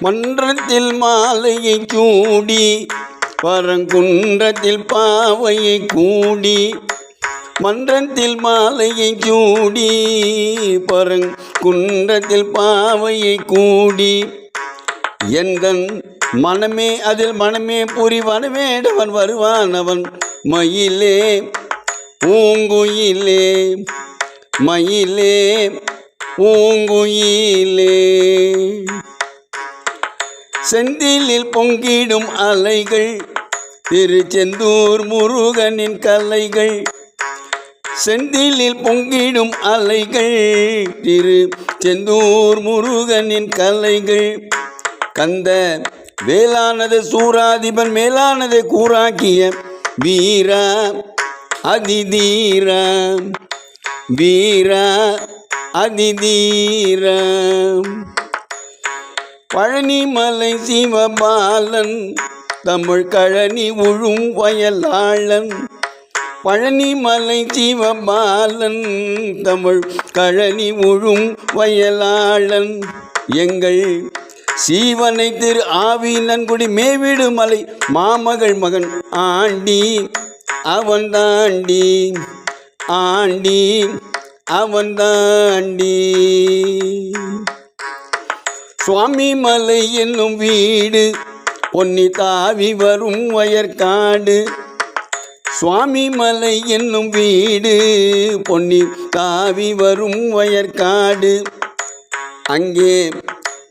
மன்றத்தில் மாலையை சூடி பரங்குன்றத்தில் பாவையை கூடி மன்றத்தில் மாலையை சூடி பரங்குன்றத்தில் பாவையை கூடி. எந்தன் மனமே அதில் மனமே புரிவனவேடவன் வருவான் அவன் மயிலே பூங்குயிலே. மயிலே பூங்குயிலே செந்திலில் பொங்கிடும் அலைகள் திருச்செந்தூர் முருகனின் கலைகள். செந்திலில் பொங்கிடும் அலைகள் திரு செந்தூர் முருகனின் கலைகள். கந்த வேளானது சூராதிபன் மேலானதை கூறாக்கிய வீரா அதிதீரா. வீர அதிதீர பழனிமலை சிவபாலன் தமிழ் கழனி உழும் வயலாளன். பழனிமலை சிவபாலன் தமிழ் கழனி உழும் வயலாளன். எங்கள் சீவனை திரு ஆவினன்குடி மேவிடு மலை மாமகள் மகன் ஆண்டி அவன் தாண்டி. ஆண்டி அவன் தாண்டி. சுவாமி மலை என்னும் வீடு பொன்னி தாவி வரும் வயற்காடு. சுவாமி மலை என்னும் வீடு பொன்னி தாவி வரும் வயற்காடு. அங்கே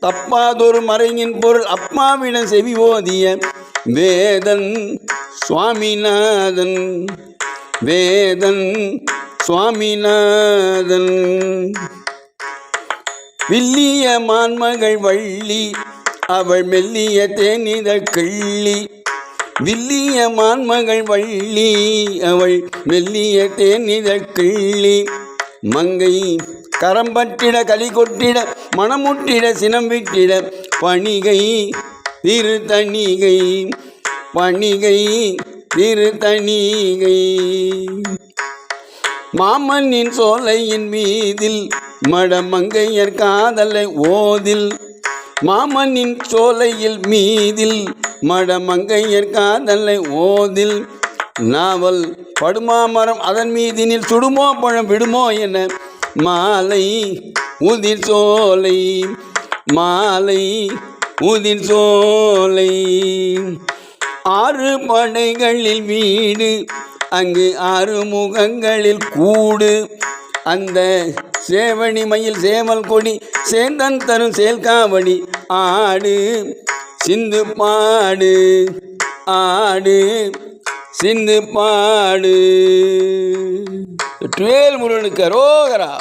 தப்பாதொரு மறையின் பொருள் அப்பாவிடம் செவி ஓதிய வேதன் சுவாமிநாதன். வேதன் சுவாமிநாதன். வில்லிய மான்மகள் வள்ளி அவள் மெல்லிய தேனித கிள்ளி. வில்லிய மான்மகள் வள்ளி அவள் மெல்லிய தேனித கிள்ளி. மங்கை கரம்பற்றிட களி கொட்டிட மணமுட்டிட சினம் விட்டிட பணிகை திருத்தணிகை பணிகை திரு தனிகை மாமன்னின் சோலையின் மீதில் மடமங்கையர் காதலை ஓதில். மாமன்னின் சோலையில் மீதில் மடமங்கையர் காதலை ஓதில். நாவல் படுமாமரம் அதன் மீதினில் சுடுமோ பழம் விடுமோ என மாலை உதிர் சோலை. மாலை உதிர் சோலை. ஆறு படைகளில் வீடு அங்கு ஆறு முகங்களில் கூடு. அந்த சேவணி மயில் சேவல் கொடி சேந்தன் தரும் சேல்காவடி. ஆடு சிந்து பாடு ஆடு சிந்து பாடு. வேல் முருகனுக்கு ரோகரா